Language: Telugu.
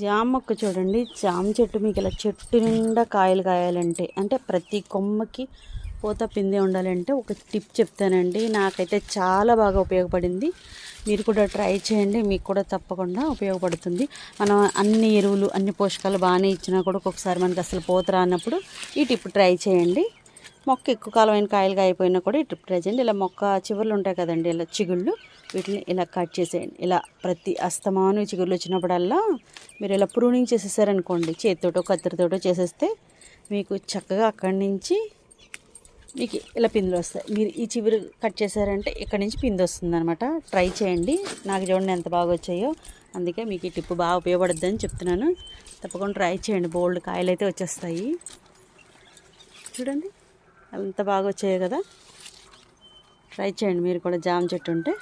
జామ మొక్క చూడండి. జామ చెట్టు మీకు ఇలా చెట్టు నిండా కాయలు కాయాలంటే అంటే ప్రతి కొమ్మకి పూత పిందే ఉండాలంటే ఒక టిప్ చెప్తానండి. నాకైతే చాలా బాగా ఉపయోగపడింది. మీరు కూడా ట్రై చేయండి. మీకు కూడా తప్పకుండా ఉపయోగపడుతుంది. మనం అన్ని ఎరువులు అన్ని పోషకాలు బాగానే ఇచ్చినా కూడా ఒక్కొక్కసారి మనకి అసలు పూత రానప్పుడు ఈ టిప్ ట్రై చేయండి. మొక్క ఎక్కువ కాలమైన కాయలు అయిపోయినా కూడా ఇటు ప్రజెంట్ ఇలా మొక్క చివర్లు ఉంటాయి కదండి ఇలా చిగుళ్ళు. వీటిని ఇలా కట్ చేసేయండి. ఇలా ప్రతి అస్తమాను చిగుళ్ళు వచ్చినప్పుడల్లా మీరు ఇలా ప్రూనింగ్ చేసేసారనుకోండి చేతితోటో కత్తిరితోటో చేసేస్తే మీకు చక్కగా అక్కడి నుంచి మీకు ఇలా పిందులు వస్తాయి. మీరు ఈ చివరి కట్ చేశారంటే ఇక్కడ నుంచి పిందు వస్తుంది అనమాట ట్రై చేయండి. నాకు చూడండి ఎంత బాగా వచ్చాయో. అందుకే మీకు ఈ టిప్పు బాగా ఉపయోగపడుద్దని చెప్తున్నాను. తప్పకుండా ట్రై చేయండి. బోల్డ్ కాయలు అయితే వచ్చేస్తాయి. చూడండి. అంత బాగా వచ్చాయి కదా. ట్రై చేయండి. మీరు కూడా జామ చెట్టు ఉంటే.